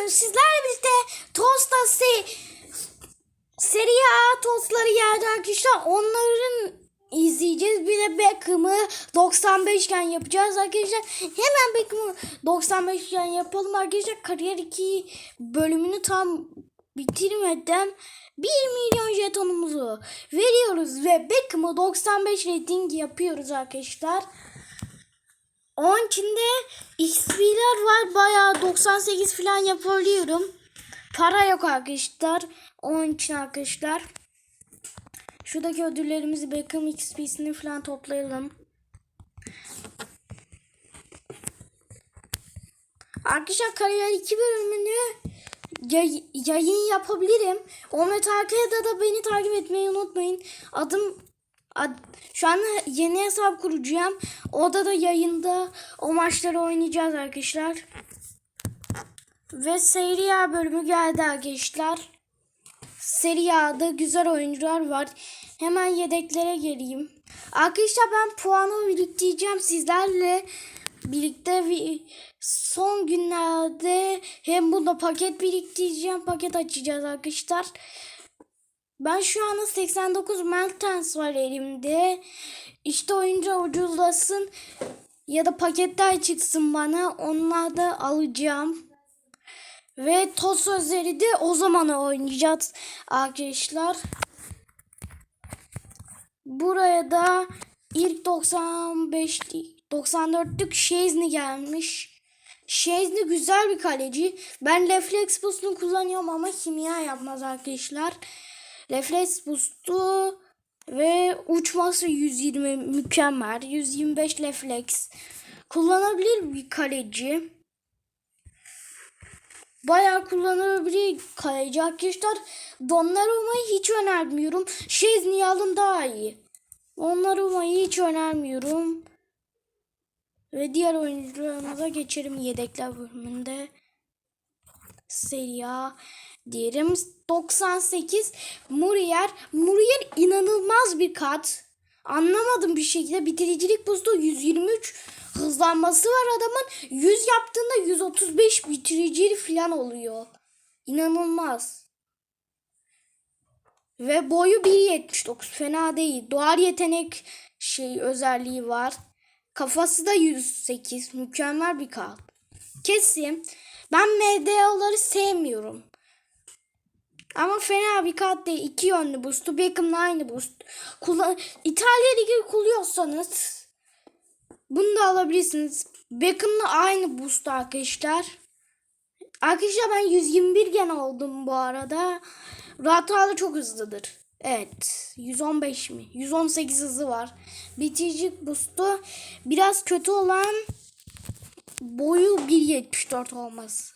bugün sizlerle birlikte Tosta se seri A tostları geldi arkadaşlar. Onların izleyeceğiz. Bir de Beckham'ı 95 iken yapacağız arkadaşlar. Hemen Beckham'ı 95 iken yapalım arkadaşlar. Kariyer 2 bölümünü tam bitirmeden 1 milyon jetonumuzu veriyoruz ve Beckham'ı 95 rating yapıyoruz arkadaşlar. Onun içinde XP'ler var. Bayağı 98 falan yapabiliyorum. Para yok arkadaşlar. Onun için arkadaşlar. Şuradaki ödüllerimizi Beckham XP'sini falan toplayalım. Arkadaşlar kariyer 2 bölümünü yay- yayın yapabilirim. Ahmet Arkaya da beni takip etmeyi unutmayın. Adım ad, şu an yeni hesap kuracağım. Orada da yayında o maçları oynayacağız arkadaşlar. Ve Serie A bölümü geldi arkadaşlar. Serie A'da güzel oyuncular var. Hemen yedeklere geleyim. Arkadaşlar ben puanı biriktireceğim sizlerle birlikte bir son günlerde hem burada paket biriktireceğim paket açacağız arkadaşlar. Ben şu anda 89 Meltens var elimde. İşte oyuncu ucuzlasın ya da paketler çıksın bana. Onlar da alacağım. Ve toz sözleri de o zaman oynayacağız arkadaşlar. Buraya da ilk 95 94'lük Şezni gelmiş. Şezni güzel bir kaleci. Ben refleks boost'unu kullanıyorum ama kimya yapmaz arkadaşlar. Refleks boost'u ve uçması 120 mükemmel. 125 refleks. Kullanabilir bir kaleci. Bayağı kullanılabilir kaleci arkadaşlar. Donnarumma'yı hiç önermiyorum. Şezni alın daha iyi. Donnarumma'yı hiç önermiyorum. Ve diğer oyuncularımıza geçelim yedekler bölümünde. Serie A diyelim. 98 Murier. Murier inanılmaz bir kat. Anlamadım bir şekilde. Bitiricilik buzdu 123 hızlanması var adamın. 100 yaptığında 135 bitiricilik falan oluyor. İnanılmaz. Ve boyu 1.79 fena değil. Doğal yetenek şey özelliği var. Kafası da 108 mükemmel bir kart. Kesin. Ben MDO'ları sevmiyorum. Ama fena bir kart değil. İki yönlü boost'u. Beckham'la aynı boost. Kullan İtalya Ligi kullanıyorsanız bunu da alabilirsiniz. Beckham'la aynı boost arkadaşlar. Arkadaşlar ben 121 gen oldum bu arada. Ratalı çok hızlıdır. Evet. 115 mi? 118 hızı var. Bitirici boost'u biraz kötü olan boyu 1.74 olması.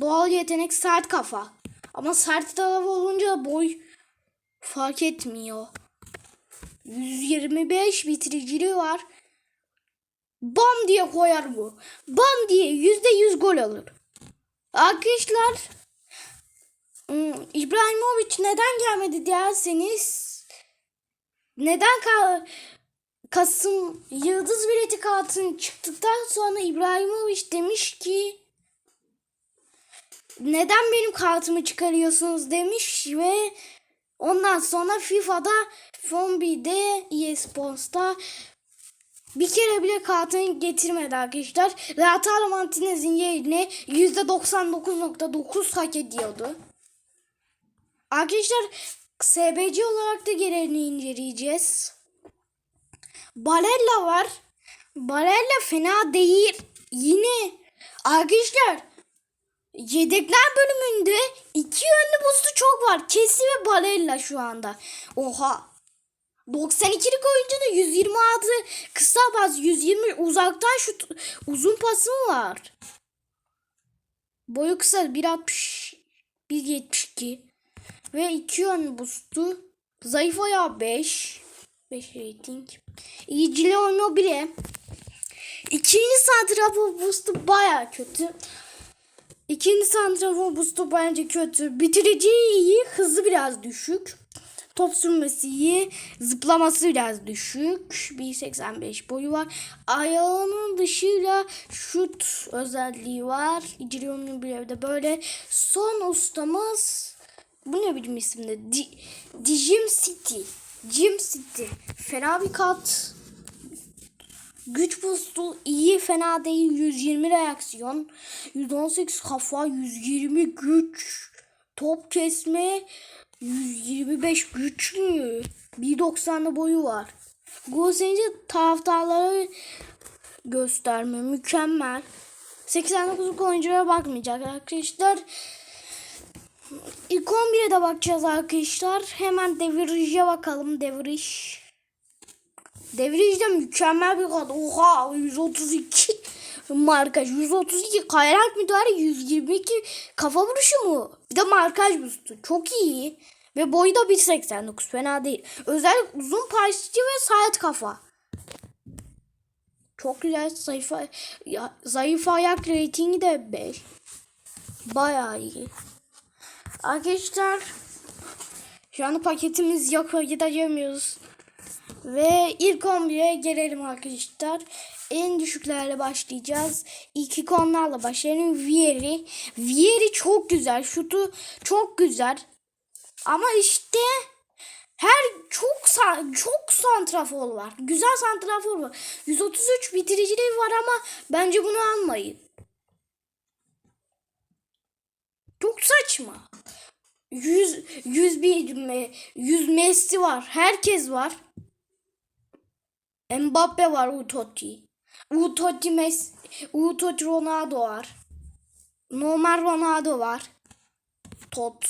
Doğal yetenek sert kafa. Ama sert kafa olunca boy fark etmiyor. 125 bitiriciliği var. Bam diye koyar bu. Bam diye %100 gol alır. Arkadaşlar hmm, İbrahimovic neden gelmedi derseniz neden Kasım Yıldız bileti kartın çıktıktan sonra İbrahimovic demiş ki neden benim kartımı çıkarıyorsunuz demiş ve ondan sonra FIFA'da Fombi'de EA Sports'ta bir kere bile kartını getirmedi arkadaşlar. Lautaro Martinez'in yerine %99.9 hak ediyordu. Arkadaşlar SBC olarak da gereğini inceleyeceğiz. Barella var. Barella fena değil. Yine arkadaşlar yedekler bölümünde iki yönlü boost'u çok var. Kesi ve Barella şu anda. Oha. 92'lik oyuncunun 126 kısa pas 120 uzaktan şut uzun pası mı var? Boyu kısa 1.60 1.72 ve 2 yönlü boost'u zayıf ayağı 5 5 rating. İyicili oynuyor bile. İkinci santrafor boost'u baya kötü. İkinci santrafor boost'u bence kötü. Bitirici iyi, hızı biraz düşük. Top sürmesi iyi. Zıplaması biraz düşük. 1.85 boyu var. Ayağının dışıyla şut özelliği var. İcriyonlu bir evde böyle. Son ustamız bu ne bilim isimde? Di, Dijim City. Jim City. Fena bir kat. Güç boostu iyi fena değil 120 reaksiyon 118 kafa 120 güç top kesme 125 güçlü 1.90'da boyu var. Gol sevinci taraftarları gösterme mükemmel. 89'luk oyunculara bakmayacak arkadaşlar. İlk 11'e de bakacağız arkadaşlar. Hemen devirişe bakalım. Deviriş. Deviriş de mükemmel bir kadro. Oha 132 markaj. 132 kayrak müdahale 122 kafa vuruşu mu? Bir de markaj boostu. Çok iyi. Ve boyu da 1.89 fena değil. Özellikle uzun parçacı ve saat kafa. Çok güzel zayıf, ya, zayıf ayak reytingi de 5. Bayağı iyi. Arkadaşlar şu anda paketimiz yok paket açamıyoruz. Ve ilk 11'e gelelim arkadaşlar. En düşüklerle başlayacağız. İlk ikonlarla başlayalım. Vieri. Vieri çok güzel. Şutu çok güzel. Ama işte her çok çok santrafor var. Güzel santrafor var. 133 bitiriciliği var ama bence bunu almayın. Çok saçma. 100 100 bir me- 100 Messi var. Herkes var. Mbappe var Utotti. Utotti Messi, Utotti Ronaldo var. Normal Ronaldo var. Tot.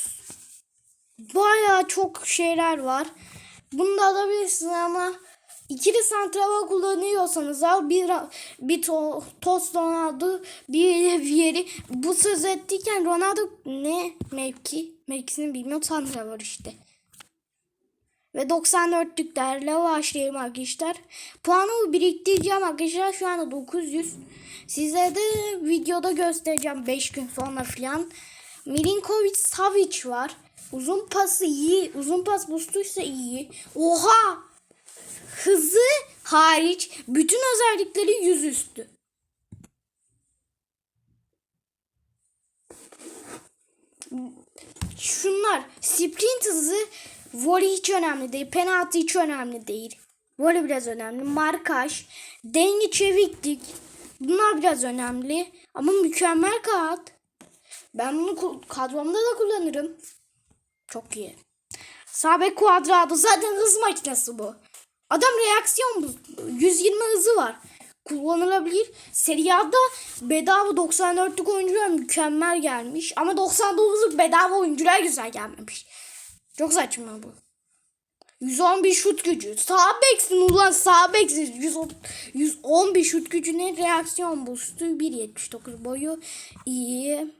Baya çok şeyler var. Bunu da alabilirsin ama ikili santrafor kullanıyorsanız al bir bir to, Tos Ronaldo bir Vieri. Bu söz ettiyken Ronaldo ne mevki? Mevkisini bilmiyorum santrafor işte. Ve 94'lüklerle başlayalım arkadaşlar. Puanımı biriktireceğim arkadaşlar. Şu anda 900. Size de videoda göstereceğim 5 gün sonra filan. Milinkovic Savic var. Uzun pası iyi. Uzun pas boostuysa iyi. Oha! Hızı hariç bütün özellikleri yüzüstü. Şunlar sprint hızı volley hiç önemli değil. Penaltı hiç önemli değil. Volley biraz önemli. Markaj, denge çeviklik. Bunlar biraz önemli. Ama mükemmel kağıt. Ben bunu kadromda da kullanırım. Çok iyi. Sabek kuadrado zaten hız makinesi bu. Adam reaksiyon bu. 120 hızı var. Kullanılabilir. Serie A'da bedava 94'lük oyuncular mükemmel gelmiş. Ama 99'luk bedava oyuncular güzel gelmemiş. Çok saçma bu. 111 şut gücü. Sağ beksin ulan sağ beksin. 110 111 şut gücüne reaksiyon boostu. 1.79 boyu. iyi.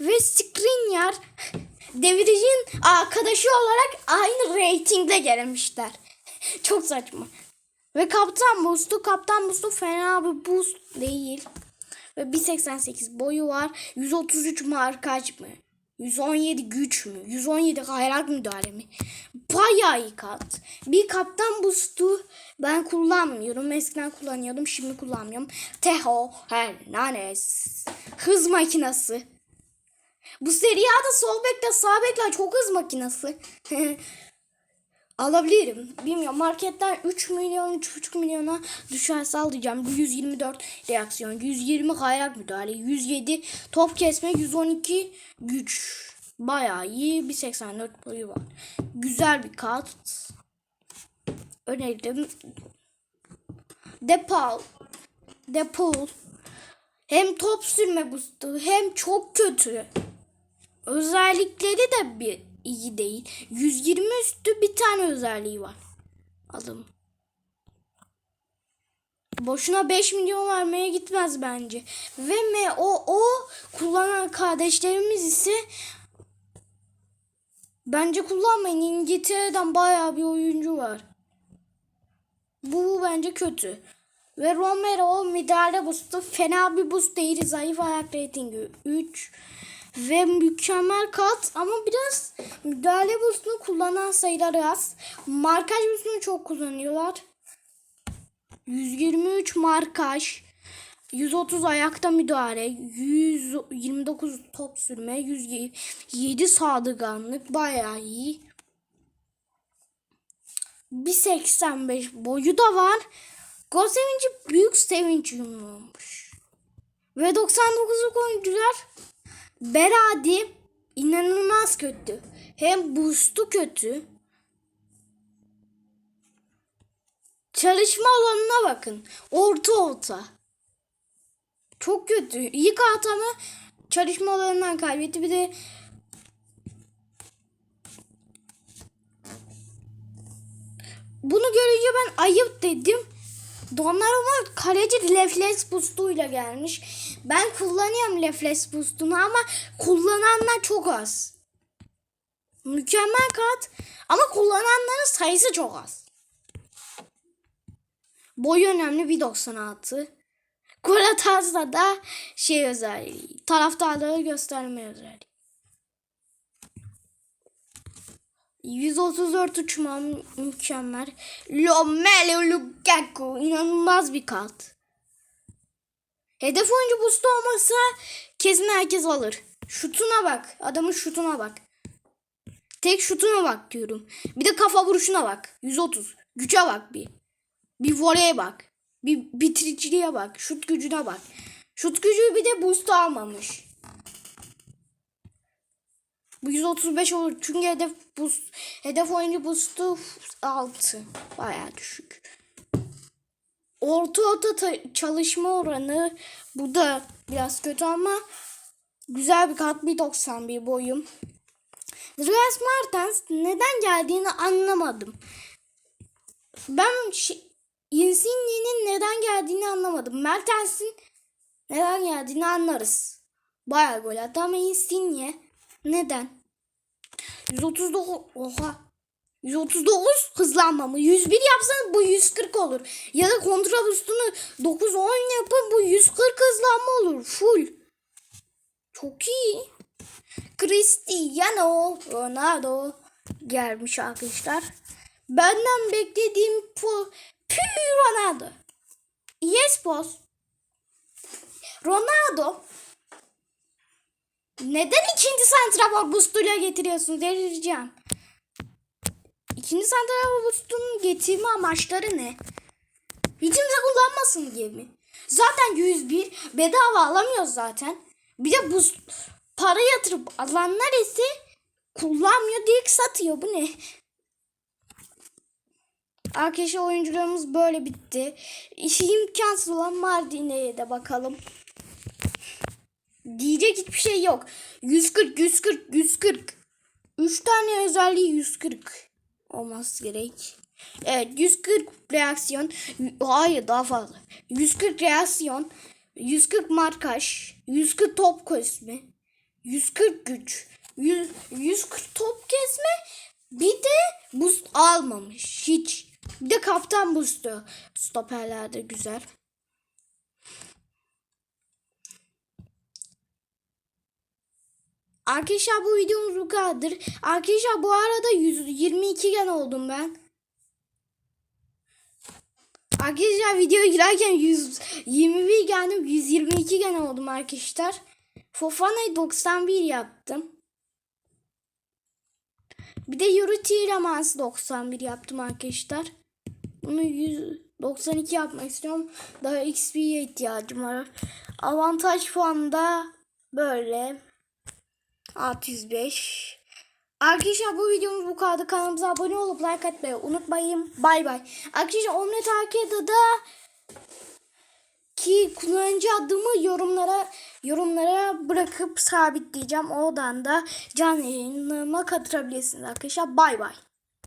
Ve Skriniar Deviricin arkadaşı olarak aynı reytingle gelmişler. Çok saçma. Ve kaptan boost'u kaptan boost'u fena bir boost değil. Ve 1.88 boyu var. 133 markaj mı? 117 güç mü? 117 kayrak müdahale mi? Bayağı iyi kat. Bir kaptan boost'u ben kullanmıyorum. Eskiden kullanıyordum. Şimdi kullanmıyorum. Teho Hernandez. Hız makinası. Bu seriyada sol bekle sağ bekle çok hız makinesi. Alabilirim. Bilmiyorum marketten 3 milyon 3,5 milyona düşerse alacağım. Bu 124 reaksiyon. 120 kayrak müdahale. 107 top kesme. 112 güç. Bayağı iyi. Bir 84 boyu var. Güzel bir kart. Öneririm. Depal. Depol. Hem top sürme boost'u hem çok kötü. Özellikleri de bir iyi değil. 120 üstü bir tane özelliği var. Alım. Boşuna 5 milyon vermeye gitmez bence. Ve me o o kullanan kardeşlerimiz ise bence kullanmayın. İngiltere'den bayağı bir oyuncu var. Bu bence kötü. Ve Romero müdahale boost'u fena bir boost değil. Zayıf ayak reytingi 3. ve mükemmel kat ama biraz müdahale boostunu kullanan sayılar az. Markaj boostunu çok kullanıyorlar. 123 markaj, 130 ayakta müdahale, 129 top sürme, 107 saldırganlık bayağı iyi. 1.85 boyu da var. Gol sevinci büyük sevinç olmuş. Ve 99'luk oyuncular Beradi inanılmaz kötü. Hem boost'u kötü. Çalışma alanına bakın. Orta orta. Çok kötü. İlk atamı çalışma alanından kaybetti. Bir de bunu görünce ben ayıp dedim. Donnarumma kaleci refleks boostuyla gelmiş. Ben kullanıyorum refleks boostunu ama kullananlar çok az. Mükemmel kart ama kullananların sayısı çok az. Boy önemli 1.96. Gol atarsa da şey özelliği. Taraftarları gösterme özelliği. 134 uçma mükemmel. Romelu Lukaku inanılmaz bir kart. Hedef oyuncu boostu olmasa kesin herkes alır. Şutuna bak. Adamın şutuna bak. Tek şutuna bak diyorum. Bir de kafa vuruşuna bak. 130. Güce bak bir. Bir voleye bak. Bir bitiriciliğe bak. Şut gücüne bak. Şut gücü bir de boost almamış. Bu 135 olur. Çünkü hedef boost, hedef oyuncu boost'u 6. Bayağı düşük. Orta orta ta- çalışma oranı bu da biraz kötü ama güzel bir kat 1.91 boyum. Dries Martens neden geldiğini anlamadım. Ben Insigne'nin neden geldiğini anlamadım. Mertens'in neden geldiğini anlarız. Bayağı gol attı ama Insigne neden? 139 oha. 139 hızlanma mı? 101 yapsanız bu 140 olur. Ya da kontra boostunu 9-10 yapın bu 140 hızlanma olur. Full. Çok iyi. Cristiano Ronaldo gelmiş arkadaşlar. Benden beklediğim bu Pü Ronaldo. Yes boss. Ronaldo. Neden ikinci santrafor boostuyla getiriyorsun? Delireceğim. İkinci santrafor boostunun getirme amaçları ne? Hiç kullanmasın diye mi? Zaten 101 bedava alamıyoruz zaten. Bir de boost para yatırıp alanlar ise kullanmıyor direkt satıyor. Bu ne? Arkadaşlar oyuncularımız böyle bitti. İşi imkansız olan Mardin'e de bakalım. Diyecek hiçbir şey yok. 140, 140, 140. 3 tane özelliği 140 olması gerek. Evet 140 reaksiyon. Hayır daha fazla. 140 reaksiyon. 140 markaj. 140 top kesme. 140 güç. 100, 140 top kesme. Bir de boost almamış. Hiç. Bir de kaptan boost'u. Stoperlerde güzel. Arkadaşlar bu videomuz bu kadardır. Arkadaşlar bu arada 122 gen oldum ben. Arkadaşlar videoya girerken 121 geldim. 122 gen oldum arkadaşlar. Fofana'yı 91 yaptım. Bir de Euro Tiramans 91 yaptım arkadaşlar. Bunu 192 yapmak istiyorum. Daha XP'ye ihtiyacım var. Avantaj puanı da böyle. 605. Arkadaşlar bu videomuz bu kadar. Kanalımıza abone olup like atmayı unutmayın. Bay bay. Arkadaşlar Omlet Arcade'da da ki kullanıcı adımı yorumlara yorumlara bırakıp sabitleyeceğim. Oradan da canlı yayınıma katılabilirsiniz arkadaşlar. Bay bay.